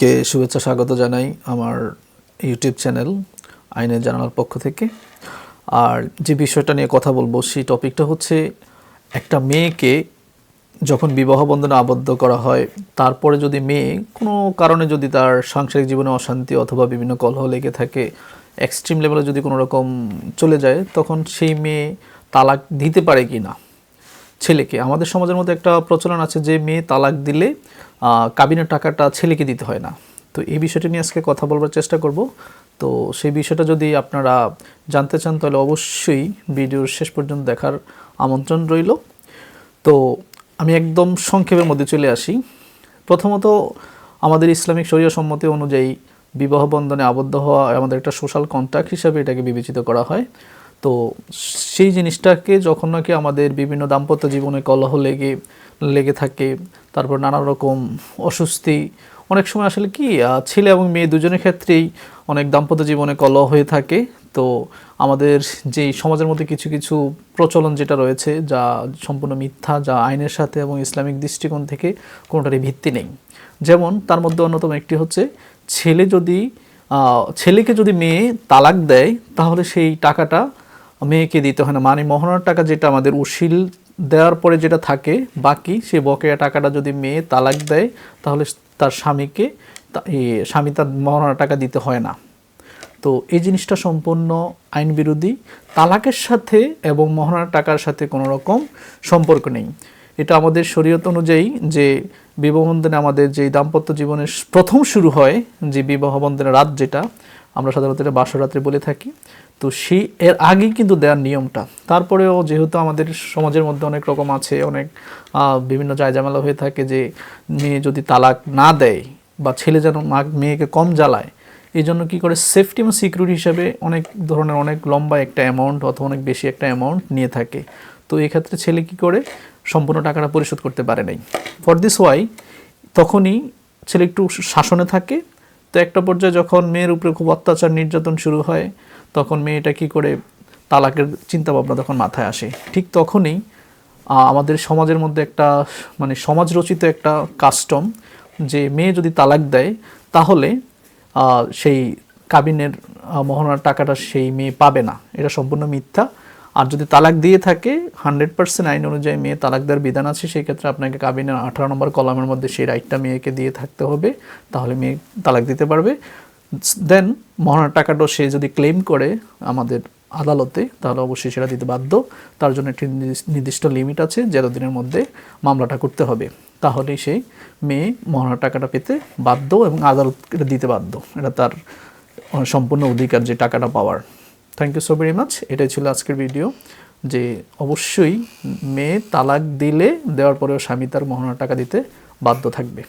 কে শুভেচ্ছা স্বাগত জানাই আমার ইউটিউব চ্যানেল আইনের জানালার পক্ষ থেকে। আর যে বিষয়টা নিয়ে কথা বলব, সেই টপিকটা হচ্ছে একটা মেয়েকে যখন বিবাহ বন্ধনে আবদ্ধ করা হয়, তারপরে যদি মেয়ে কোনো কারণে যদি তার সাংসারিক জীবনে অশান্তি অথবা বিভিন্ন কলহ লেগে থাকে এক্সট্রিম লেভেলে যদি কোনো রকম চলে যায়, তখন সেই মেয়ে তালাক দিতে পারে কি না ছেলেকে। আমাদের সমাজের মধ্যে একটা প্রচলন আছে যে মেয়ে তালাক দিলে কাবিনের টাকাটা ছেলেকে দিতে হয় না। তো এই বিষয়টি নিয়ে আজকে কথা বলবার চেষ্টা করব। তো সেই বিষয়টা যদি আপনারা জানতে চান, তাহলে অবশ্যই ভিডিওর শেষ পর্যন্ত দেখার আমন্ত্রণ রইল। তো আমি একদম সংক্ষেপের মধ্যে চলে আসি। প্রথমত, আমাদের ইসলামিক শরীয় সম্মতি অনুযায়ী বিবাহ বন্ধনে আবদ্ধ হওয়া আমাদের একটা সোশ্যাল কন্ট্রাক্ট হিসাবে এটাকে বিবেচিত করা হয়। তো সেই জিনিসটাকে যখন নাকি আমাদের বিভিন্ন দাম্পত্য জীবনে কলহ লেগে লেগে থাকে, তারপর নানা রকম অস্বস্তি, অনেক সময় আসলে কি ছেলে এবং মেয়ে দুজনের ক্ষেত্রেই অনেক দাম্পত্য জীবনে কলহ হয়ে থাকে। তো আমাদের যেই সমাজের মধ্যে কিছু কিছু প্রচলন যেটা রয়েছে, যা সম্পূর্ণ মিথ্যা, যা আইনের সাথে এবং ইসলামিক দৃষ্টিকোণ থেকে কোনোটারই ভিত্তি নেই। যেমন তার মধ্যে অন্যতম একটি হচ্ছে, ছেলে যদি ছেলেকে যদি মেয়ে তালাক দেয়, তাহলে সেই টাকাটা মেয়েকে দিতে হয় না। মানে মহনার টাকা যেটা আমাদের উশিল দেওয়ার পরে যেটা থাকে, বাকি সেই বকেয়া টাকাটা যদি মেয়ে তালাক দেয়, তাহলে তার স্বামীকে স্বামী তার মহনার টাকা দিতে হয় না। তো এই জিনিসটা সম্পূর্ণ আইন বিরোধী। তালাকের সাথে এবং মহানার টাকার সাথে কোনো রকম সম্পর্ক নেই। এটা আমাদের শরীয়ত অনুযায়ী যে বিবাহবন্ধনে আমাদের যে দাম্পত্য জীবনের প্রথম শুরু হয়, যে বিবাহবন্ধনের রাত যেটা আমরা সাধারণত এটা বাসরাত্রি বলে থাকি। তো সেই, এর আগেই কিন্তু দেওয়ার নিয়মটা। তারপরেও যেহেতু আমাদের সমাজের মধ্যে অনেক রকম আছে, অনেক বিভিন্ন জায়জামেলা হয়ে থাকে যে মেয়ে যদি তালাক না দেয় বা ছেলে যেন মা- মেয়েকে কম জ্বালায়, এই জন্য কী করে সেফটি এবং সিকিউরিটি হিসাবে অনেক ধরনের অনেক লম্বা একটা অ্যামাউন্ট অথবা অনেক বেশি একটা অ্যামাউন্ট নিয়ে থাকে। তো এই ক্ষেত্রে ছেলে কী করে? সম্পূর্ণ টাকাটা পরিশোধ করতে পারে নাই। ফর দিস ওয়াই তখনই ছেলে একটু শাসনে থাকে তো একটা পর্যায়ে যখন মেয়ের উপরে খুব অত্যাচার, নির্যাতন শুরু হয়, তখন মেয়েটা কী করে তালাকের চিন্তা ভাবনা তখন মাথায় আসে। ঠিক তখনই আমাদের সমাজের মধ্যে একটা মানে সমাজ রচিত একটা কাস্টম যে মেয়ে যদি তালাক দেয়, তাহলে সেই কাবিনের মহনার টাকাটা সেই মেয়ে পাবে না। এটা সম্পূর্ণ মিথ্যা। আর যদি তালাক দিয়ে থাকে হান্ড্রেড পার্সেন্ট আইন অনুযায়ী মেয়ে তালাক দেওয়ার বিধান আছে, সেই ক্ষেত্রে আপনাকে কাবিনের আঠারো নম্বর কলামের মধ্যে সেই রাইটটা মেয়েকে দিয়ে থাকতে হবে, তাহলে মেয়ে তালাক দিতে পারবে। দেন মহানার টাকাটাও সে যদি ক্লেম করে আমাদের আদালতে, তাহলে অবশ্যই সেটা দিতে বাধ্য। তার জন্য একটি নির্দিষ্ট- নির্দিষ্ট লিমিট আছে যে দিনের মধ্যে মামলাটা করতে হবে। তাহলেই সেই মেয়ে মহানার টাকাটা পেতে বাধ্য এবং আদালত দিতে বাধ্য। এটা তার সম্পূর্ণ অধিকার যে টাকাটা পাওয়ার। Thank you so very much এটাই ছিল আজকের ভিডিও যে অবশ্যই মেয়ে তালাক দিলে, দেওয়ার পরেও স্বামী তার মহনার টাকা দিতে বাধ্য থাকবে।